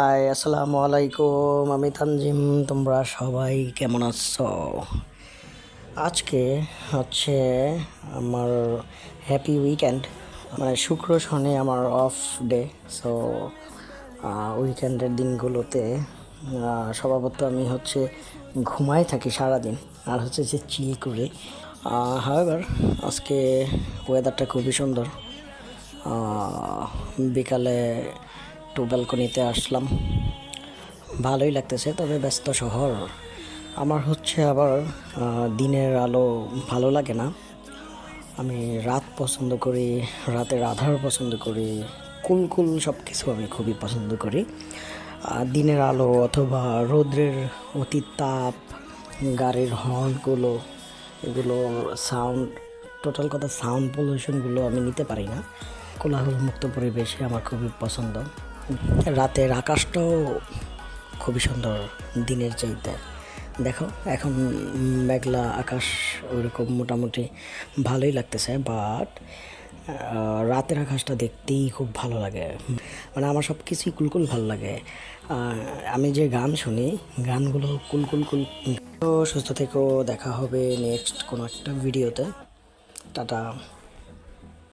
High আসসালামু আলাইকুম আমি তানজিম, তোমরা সবাই কেমন আছো? আজকে হচ্ছে আমার হ্যাপি উইকেন্ড মানে শুক্র শনি আমার অফ ডে সো উইকেন্ডের দিনগুলোতে স্বভাবত আমি হচ্ছে ঘুমাই থাকি সারাদিন, আর হচ্ছে যে চিল করি। হাওয়েভার আজকে ওয়েদারটা খুবই সুন্দর। বিকালে একটু ব্যালকনিতে আসলাম। ভালোই লাগতেছে, তবে ব্যস্ত শহর। আমার হচ্ছে আবার দিনের আলো ভালো লাগে না। আমি রাত পছন্দ করি, রাতের আধার পছন্দ করি, কুল কুল সব কিছু আমি খুবই পছন্দ করি। দিনের আলো অথবা রৌদ্রের অতি তাপ, গাড়ির হর্নগুলো এগুলো সাউন্ড, টোটাল কথা সাউন্ড পলিউশনগুলো আমি নিতে পারি না। কোলাহল মুক্ত পরিবেশে আমার খুবই পছন্দ। রাতের আকাশটাও খুবই সুন্দর, দিনের চাইতে দেখো, এখন মেঘলা আকাশ ওইরকম মোটামুটি ভালোই লাগতেছে বাট রাতের আকাশটা দেখতেই খুব ভালো লাগে। মানে আমার সব কিছুই কুলকুল ভালো লাগে। আমি যে গান শুনি, গানগুলো কুলকুল কুল তো সুস্থ থেকেও দেখা হবে নেক্সট কোনো একটা ভিডিওতে টাটা।